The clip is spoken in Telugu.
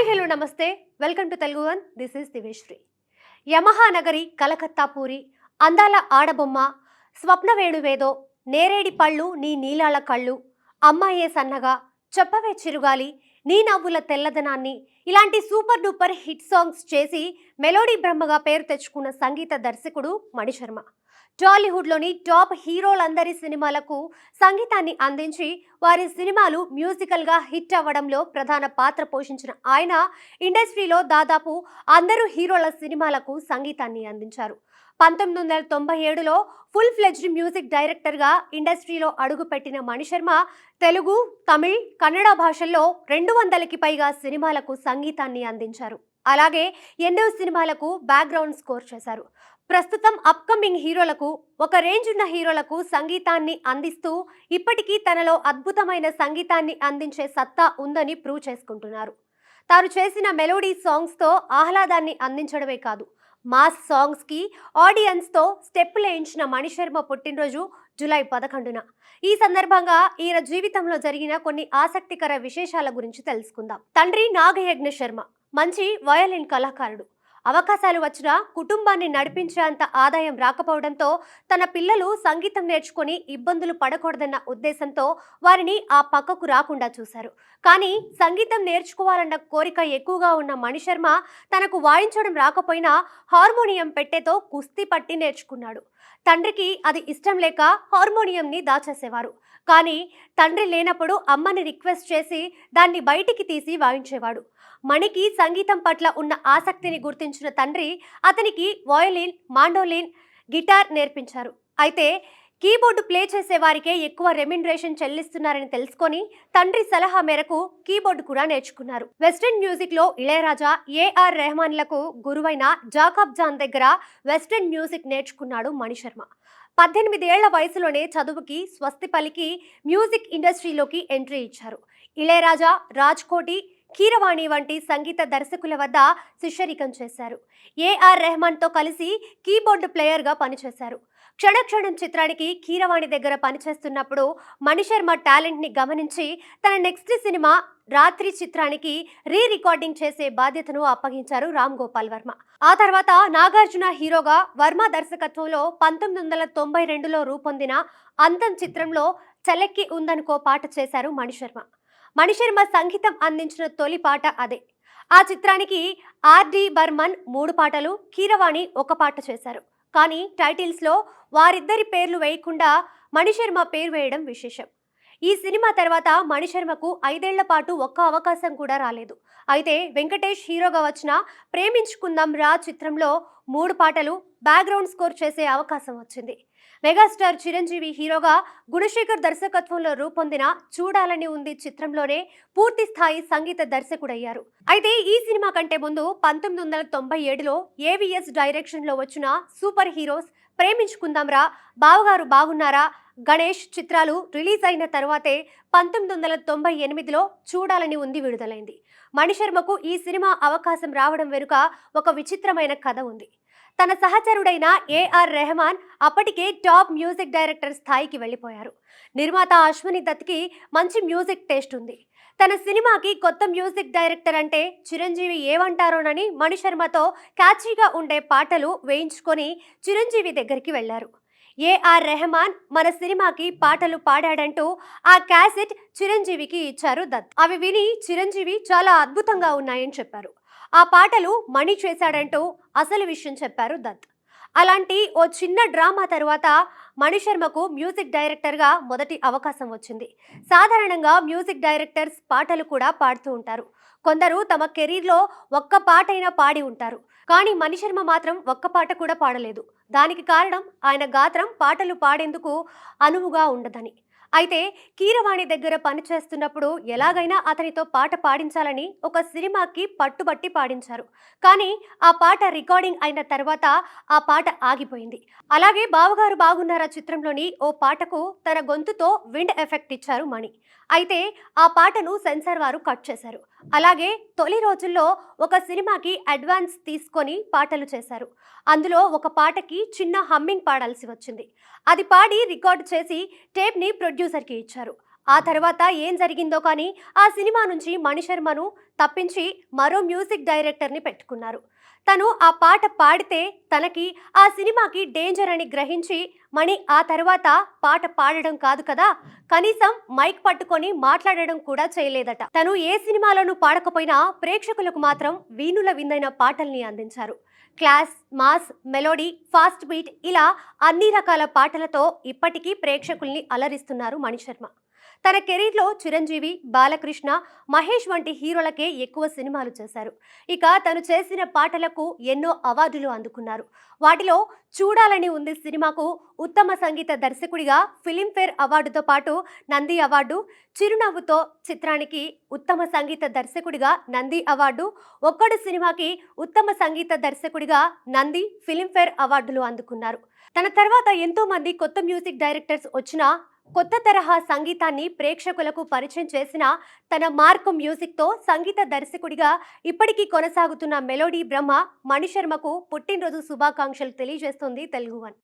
హాయ్ హలో నమస్తే. Welcome to Telugu one. This is Diveshri Yamaha Nagari Calcutta puri అందాల ఆడబొమ్మ స్వప్న వేణువేదో నేరేడి పళ్ళు నీ నీలాల కళ్ళు అమ్మాయే సన్నగా చెప్పవే చిరుగాలి నీ నవ్వుల తెల్లదనాన్ని ఇలాంటి సూపర్ డూపర్ హిట్ సాంగ్స్ చేసి మెలోడీ బ్రహ్మగా పేరు తెచ్చుకున్న సంగీత దర్శకుడు మణిశర్మ. టాలీవుడ్లోని టాప్ హీరోలందరి సినిమాలకు సంగీతాన్ని అందించి వారి సినిమాలు మ్యూజికల్గా హిట్ అవ్వడంలో ప్రధాన పాత్ర పోషించిన ఆయన ఇండస్ట్రీలో దాదాపు అందరూ హీరోల సినిమాలకు సంగీతాన్ని అందించారు. పంతొమ్మిది వందల తొంభై ఏడులో ఫుల్ ఫ్లెజ్డ్ మ్యూజిక్ డైరెక్టర్గా ఇండస్ట్రీలో అడుగుపెట్టిన మణిశర్మ తెలుగు తమిళ్ కన్నడ భాషల్లో రెండు వందలకి పైగా సినిమాలకు సంగీతాన్ని అందించారు. అలాగే ఎన్నో సినిమాలకు బ్యాక్గ్రౌండ్ స్కోర్ చేశారు. ప్రస్తుతం అప్కమింగ్ హీరోలకు ఒక రేంజ్ ఉన్న హీరోలకు సంగీతాన్ని అందిస్తూ ఇప్పటికీ తనలో అద్భుతమైన సంగీతాన్ని అందించే సత్తా ఉందని ప్రూవ్ చేసుకుంటున్నారు. తాను చేసిన మెలోడీ సాంగ్స్తో ఆహ్లాదాన్ని అందించడమే కాదు మాస్ సాంగ్స్కి ఆడియన్స్తో స్టెప్పులు వేయించిన మణిశర్మ పుట్టినరోజు జూలై పదకొండున. ఈ సందర్భంగా ఈయన జీవితంలో జరిగిన కొన్ని ఆసక్తికర విశేషాల గురించి తెలుసుకుందాం. తండ్రి నాగయజ్ఞ శర్మ. మంచి వయలిన్ కళాకారుడు. అవకాశాలు వచ్చినా కుటుంబాన్ని నడిపించేంత ఆదాయం రాకపోవడంతో తన పిల్లలు సంగీతం నేర్చుకుని ఇబ్బందులు పడకూడదన్న ఉద్దేశంతో వారిని ఆ పక్కకు రాకుండా చూశారు. కానీ సంగీతం నేర్చుకోవాలన్న కోరిక ఎక్కువగా ఉన్న మణిశర్మ తనకు వాయించడం రాకపోయినా హార్మోనియం పెట్టెతో కుస్తీ పట్టి నేర్చుకున్నాడు. తండ్రికి అది ఇష్టం లేక హార్మోనియంని దాచేసేవారు. కానీ తండ్రి లేనప్పుడు అమ్మని రిక్వెస్ట్ చేసి దాన్ని బయటికి తీసి వాయించేవాడు. మణికి సంగీతం పట్ల ఉన్న ఆసక్తిని గుర్తించిన తండ్రి అతనికి వయోలిన్ మాండోలిన్ గిటార్ నేర్పించారు. అయితే కీబోర్డు ప్లే చేసేవారికే ఎక్కువ రెమ్యునరేషన్ చెల్లిస్తున్నారని తెలుసుకొని తండ్రి సలహా మేరకు కీబోర్డు కూడా నేర్చుకున్నారు. వెస్టర్న్ మ్యూజిక్లో ఇళయరాజా ఏఆర్ రెహమాన్లకు గురువైన జాకబ్ జాన్ దగ్గర వెస్టర్న్ మ్యూజిక్ నేర్చుకున్నాడు మణిశర్మ పద్దెనిమిది ఏళ్ళ వయసులోనే చదువుకి స్వస్తి పలికి మ్యూజిక్ ఇండస్ట్రీలోకి ఎంట్రీ ఇచ్చారు. ఇళయరాజా రాజ్కోటి కీరవాణి వంటి సంగీత దర్శకుల వద్ద శిష్యరికం చేశారు. ఏఆర్ రెహమాన్తో కలిసి కీబోర్డు ప్లేయర్గా పనిచేశారు. క్షణక్షణం చిత్రానికి కీరవాణి దగ్గర పనిచేస్తున్నప్పుడు మణిశర్మ టాలెంట్ని గమనించి తన నెక్స్ట్ సినిమా రాత్రి చిత్రానికి రీ రికార్డింగ్ చేసే బాధ్యతను అప్పగించారు రామ్ గోపాల్ వర్మ. ఆ తర్వాత నాగార్జున హీరోగా వర్మ దర్శకత్వంలో పంతొమ్మిది వందల తొంభై రెండులో రూపొందిన అంతం చిత్రంలో చలెక్కి ఉందనుకో పాట చేశారు మణిశర్మ. మణిశర్మ సంగీతం అందించిన తొలి పాట అదే. ఆ చిత్రానికి ఆర్డి బర్మన్ మూడు పాటలు కీరవాణి ఒక పాట చేశారు. కానీ టైటిల్స్లో వారిద్దరి పేర్లు వేయకుండా మణిశర్మ పేరు వేయడం విశేషం. ఈ సినిమా తర్వాత మణిశర్మకు ఐదేళ్ళ పాటు ఒక్క అవకాశం కూడా రాలేదు. అయితే వెంకటేష్ హీరోగా వచ్చిన ప్రేమించుకుందాం రా చిత్రంలో మూడు పాటలు బ్యాక్గ్రౌండ్ స్కోర్ చేసే అవకాశం వచ్చింది. మెగాస్టార్ చిరంజీవి హీరోగా గుణశేఖర్ దర్శకత్వంలో రూపొందిన చూడాలని ఉంది చిత్రంలోనే పూర్తి స్థాయి సంగీత దర్శకుడయ్యారు. అయితే ఈ సినిమా కంటే ముందు పంతొమ్మిది వందల తొంభై ఏడులో ఏవిఎస్ డైరెక్షన్లో వచ్చిన సూపర్ హీరోస్ ప్రేమించుకుందాంరా బావగారు బాగున్నారా గణేష్ చిత్రాలు రిలీజ్ అయిన తర్వాతే పంతొమ్మిది వందల తొంభై ఎనిమిదిలో చూడాలని ఉంది విడుదలైంది. మణిశర్మకు ఈ సినిమా అవకాశం రావడం వెనుక ఒక విచిత్రమైన కథ ఉంది. తన సహచరుడైన ఏఆర్ రెహమాన్ అప్పటికే టాప్ మ్యూజిక్ డైరెక్టర్ స్థాయికి వెళ్ళిపోయారు. నిర్మాత అశ్వని దత్కి మంచి మ్యూజిక్ టేస్ట్ ఉంది. తన సినిమాకి కొత్త మ్యూజిక్ డైరెక్టర్ అంటే చిరంజీవి ఏమంటారోనని మణిశర్మతో క్యాచీగా ఉండే పాటలు వేయించుకొని చిరంజీవి దగ్గరికి వెళ్ళారు ఏఆర్ రెహమాన్ మన సినిమాకి పాటలు పాడాడంటూ ఆ క్యాసెట్ చిరంజీవికి ఇచ్చారు దత్. అవి విని చిరంజీవి చాలా అద్భుతంగా ఉన్నాయని చెప్పారు. ఆ పాటలు మణి చేశాడంటూ అసలు విషయం చెప్పారు దత్. అలాంటి ఓ చిన్న డ్రామా తర్వాత మణిశర్మకు మ్యూజిక్ డైరెక్టర్గా మొదటి అవకాశం వచ్చింది. సాధారణంగా మ్యూజిక్ డైరెక్టర్స్ పాటలు కూడా పాడుతూ ఉంటారు. కొందరు తమ కెరీర్లో ఒక్క పాటైనా పాడి ఉంటారు. కానీ మణిశర్మ మాత్రం ఒక్క పాట కూడా పాడలేదు. దానికి కారణం ఆయన గాత్రం పాటలు పాడేందుకు అనువుగా ఉండదని. అయితే కీరవాణి దగ్గర పనిచేస్తున్నప్పుడు ఎలాగైనా అతనితో పాట పాడించాలని ఒక సినిమాకి పట్టుబట్టి పాడించారు. కానీ ఆ పాట రికార్డింగ్ అయిన తర్వాత ఆ పాట ఆగిపోయింది. అలాగే బావగారు బాగున్నారా చిత్రంలోని ఓ పాటకు తన గొంతుతో విండ్ ఎఫెక్ట్ ఇచ్చారు మణి. అయితే ఆ పాటను సెన్సార్ వారు కట్ చేశారు. అలాగే తొలి రోజుల్లో ఒక సినిమాకి అడ్వాన్స్ తీసుకొని పాటలు చేశారు. అందులో ఒక పాటకి చిన్న హమ్మింగ్ పాడాల్సి వచ్చింది. అది పాడి రికార్డ్ చేసి టేప్ని ప్రొడ్యూసర్కి ఇచ్చారు. ఆ తర్వాత ఏం జరిగిందో కానీ ఆ సినిమా నుంచి మణిశర్మను తప్పించి మరో మ్యూజిక్ డైరెక్టర్ని పెట్టుకున్నారు. తను ఆ పాట పాడితే తనకి ఆ సినిమాకి డేంజర్ అని గ్రహించి మణి ఆ తర్వాత పాట పాడడం కాదు కదా కనీసం మైక్ పట్టుకొని మాట్లాడడం కూడా చేయలేదట. తను ఏ సినిమాలోనూ పాడకపోయినా ప్రేక్షకులకు మాత్రం వీణుల విందైన పాటల్ని అందించారు. Class mass melody fast beat ఇలా అన్ని రకాల పాటలతో ఇప్పటికీ ప్రేక్షకుల్ని అలరిస్తున్నారు మణిశర్మ తన కెరీర్లో చిరంజీవి బాలకృష్ణ మహేష్ వంటి హీరోలకే ఎక్కువ సినిమాలు చేశారు. ఇక తను చేసిన పాటలకు ఎన్నో అవార్డులు అందుకున్నారు. వాటిలో చూడాలని ఉంది సినిమాకు ఉత్తమ సంగీత దర్శకుడిగా ఫిలింఫేర్ అవార్డుతో పాటు నంది అవార్డు చిరునవ్వుతో చిత్రానికి ఉత్తమ సంగీత దర్శకుడిగా నంది అవార్డు ఒక్కడు సినిమాకి ఉత్తమ సంగీత దర్శకుడిగా నంది ఫిలింఫేర్ అవార్డులు అందుకున్నారు. తన తర్వాత ఎంతో మంది కొత్త మ్యూజిక్ డైరెక్టర్స్ వచ్చినా కొత్త తరహా సంగీతాన్ని ప్రేక్షకులకు పరిచయం చేసిన తన మార్క్ మ్యూజిక్తో సంగీత దర్శకుడిగా ఇప్పటికీ కొనసాగుతున్న మెలోడీ బ్రహ్మ మణిశర్మకు పుట్టినరోజు శుభాకాంక్షలు తెలియజేస్తుంది తెలుగు వన్.